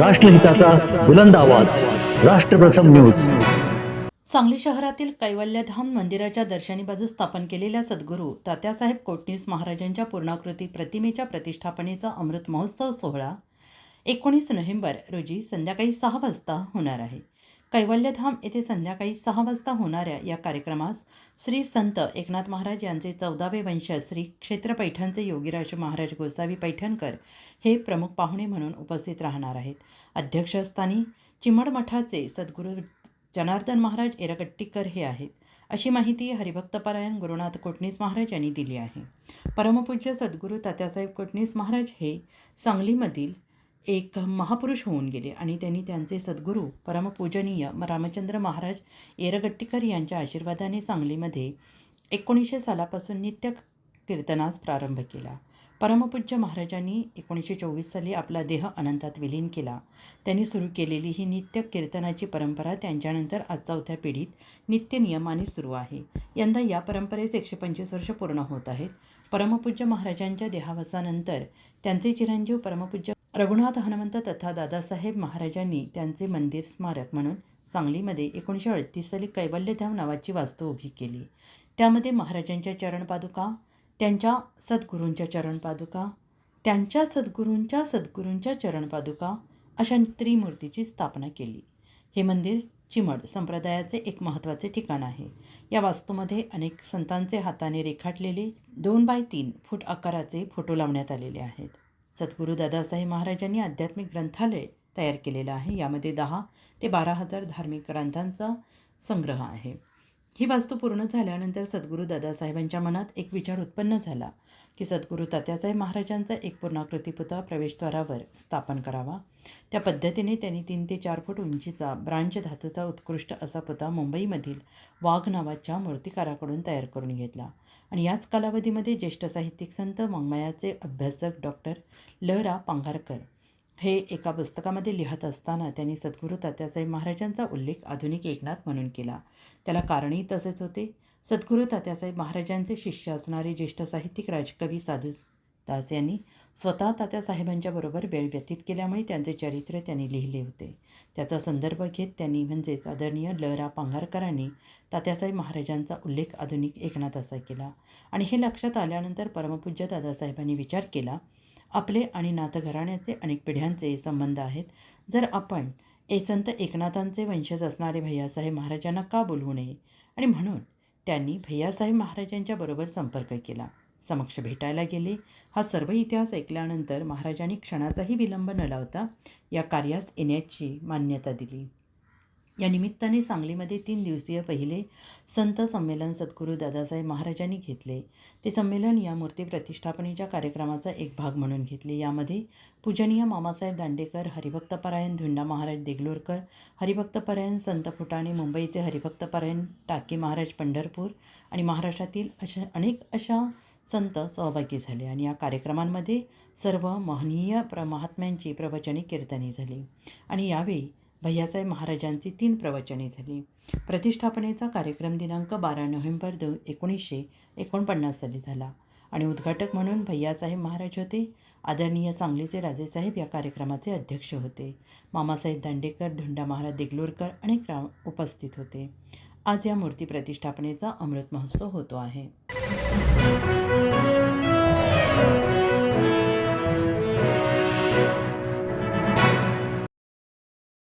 राष्ट्रहिताचा बुलंद आवाज. राष्ट्रप्रथम न्यूज. सांगली शहरातील कैवल्यधाम मंदिराच्या दर्शनी बाजू स्थापन केलेल्या सद्गुरू तात्यासाहेब कोटणीस महाराजांच्या पूर्णाकृती प्रतिमेच्या प्रतिष्ठापनेचा अमृत महोत्सव सोहळा एकोणीस नोव्हेंबर रोजी संध्याकाळी सहा वाजता होणार आहे. कैवल्यधाम येथे संध्याकाळी सहा वाजता होणाऱ्या या कार्यक्रमास श्री संत एकनाथ महाराज यांचे चौदावे वंश श्री क्षेत्र पैठणचे योगीराज महाराज गोसावी पैठणकर हे प्रमुख पाहुणे म्हणून उपस्थित राहणार आहेत. अध्यक्षस्थानी चिमड मठाचे सद्गुरू जनार्दन महाराज एरगट्टीकर हे आहेत. अशी माहिती हरिभक्तपरायण गुरुनाथ कोटणीस महाराज यांनी दिली आहे. परमपूज्य सद्गुरू तात्यासाहेब कोटणीस महाराज हे सांगलीमधील एक महापुरुष होऊन गेले आणि त्यांनी त्यांचे सद्गुरू परमपूजनीय रामचंद्र महाराज एरगट्टीकर यांच्या आशीर्वादाने सांगलीमध्ये एकोणीसशे सालापासून नित्य कीर्तनास प्रारंभ केला. परमपूज्य महाराजांनी एकोणीसशे चोवीस साली आपला देह अनंतात विलीन केला. त्यांनी सुरू केलेली ही नित्य कीर्तनाची परंपरा त्यांच्यानंतर आज चौथ्या पिढीत नित्य नियमाने सुरू आहे. यंदा या परंपरेस एकशे पंचवीस वर्ष पूर्ण होत आहेत. परमपूज्य महाराजांच्या देहावसानंतर त्यांचे चिरंजीव परमपूज्य रघुनाथ हनुमंत तथा दादासाहेब महाराजांनी त्यांचे मंदिर स्मारक म्हणून सांगलीमध्ये एकोणीसशे अडतीस साली कैवल्यधाम नावाची वास्तू उभी केली. त्यामध्ये महाराजांच्या चरणपादुका त्यांच्या सद्गुरूंच्या चरणपादुका त्यांच्या सद्गुरूंच्या सद्गुरूंच्या चरणपादुका अशा त्रिमूर्तीची स्थापना केली. हे मंदिर चिमड संप्रदायाचे एक महत्त्वाचे ठिकाण आहे. या वास्तूमध्ये अनेक संतांचे हाताने रेखाटलेले दोन बाय तीन फूट आकाराचे फोटो लावण्यात आलेले आहेत. सद्गुरू दादासाहेब महाराजांनी आध्यात्मिक ग्रंथालय तयार केलेलं आहे. यामध्ये दहा ते बारा हजार धार्मिक ग्रंथांचा संग्रह आहे. ही वास्तू पूर्ण झाल्यानंतर सद्गुरू दादासाहेबांच्या मनात एक विचार उत्पन्न झाला की सद्गुरू तात्यासाहेब महाराजांचा एक पूर्णाकृती पुतळा प्रवेशद्वारावर स्थापन करावा. त्या पद्धतीने त्यांनी तीन ते चार फूट उंचीचा ब्रांच धातूचा उत्कृष्ट असा पुतळा मुंबईमधील वाघ नावाच्या मूर्तिकाराकडून तयार करून घेतला. आणि याच कालावधीमध्ये ज्येष्ठ साहित्यिक संत वाङ्मयाचे अभ्यासक डॉक्टर ल. रा. पांघारकर हे एका पुस्तकामध्ये लिहत असताना त्यांनी सद्गुरू तात्यासाहेब महाराजांचा उल्लेख आधुनिक एकनाथ म्हणून केला. त्याला कारणही तसेच होते. सद्गुरू तात्यासाहेब महाराजांचे शिष्य असणारे ज्येष्ठ साहित्यिक राजकवी साधू दास यांनी स्वतः तात्यासाहेबांच्या बरोबर वेळ व्यतीत केल्यामुळे त्यांचे चरित्र त्यांनी लिहिले होते. त्याचा संदर्भ घेत त्यांनी म्हणजेच आदरणीय ल. रा. पांघारकरांनी तात्यासाहेब महाराजांचा उल्लेख आधुनिक एकनाथ असा केला. आणि हे लक्षात आल्यानंतर परमपूज्य दादासाहेबांनी विचार केला आपले आणि नाथघराण्याचे अनेक पिढ्यांचे संबंध आहेत. जर आपण ए संत एकनाथांचे वंशज असणारे भैयासाहेब महाराजांना का बोलवू नये? आणि म्हणून त्यांनी भैयासाहेब महाराजांच्या बरोबर संपर्क केला. समक्ष भेटायला गेले. हा सर्व इतिहास ऐकल्यानंतर महाराजांनी क्षणाचाही विलंब न लावता या कार्यास येण्याची मान्यता दिली. या निमित्ताने सांगलीमध्ये तीन दिवसीय पहिले संत संमेलन सद्गुरू दादासाहेब महाराजांनी घेतले. ते संमेलन या मूर्ती प्रतिष्ठापनेच्या कार्यक्रमाचा एक भाग म्हणून घेतले. यामध्ये पूजनीय मामासाहेब दांडेकर हरिभक्तपरायण धुंडा महाराज देगलोरकर हरिभक्तपरायण संत फुटाणे मुंबईचे हरिभक्तपरायण टाके महाराज पंढरपूर आणि महाराष्ट्रातील अशा अनेक अशा संत सहभागी झाले आणि या कार्यक्रमांमध्ये सर्व महनीय प्र महात्म्यांची प्रवचने कीर्तने झाली. आणि यावेळी भैयासाहेब महाराजांची तीन प्रवचने झाली. प्रतिष्ठापनेचा कार्यक्रम दिनांक बारा नोव्हेंबर दो एकोणीसशे एकोणपन्नास साली झाला. आणि उद्घाटक म्हणून भैयासाहेब महाराज होते. आदरणीय सांगलीचे राजेसाहेब या कार्यक्रमाचे अध्यक्ष होते. मामासाहेब दांडेकर धुंडा महाराज देगलूरकर अनेक रा उपस्थित होते. आज या मूर्ती प्रतिष्ठापनेचा अमृत महोत्सव होतो आहे.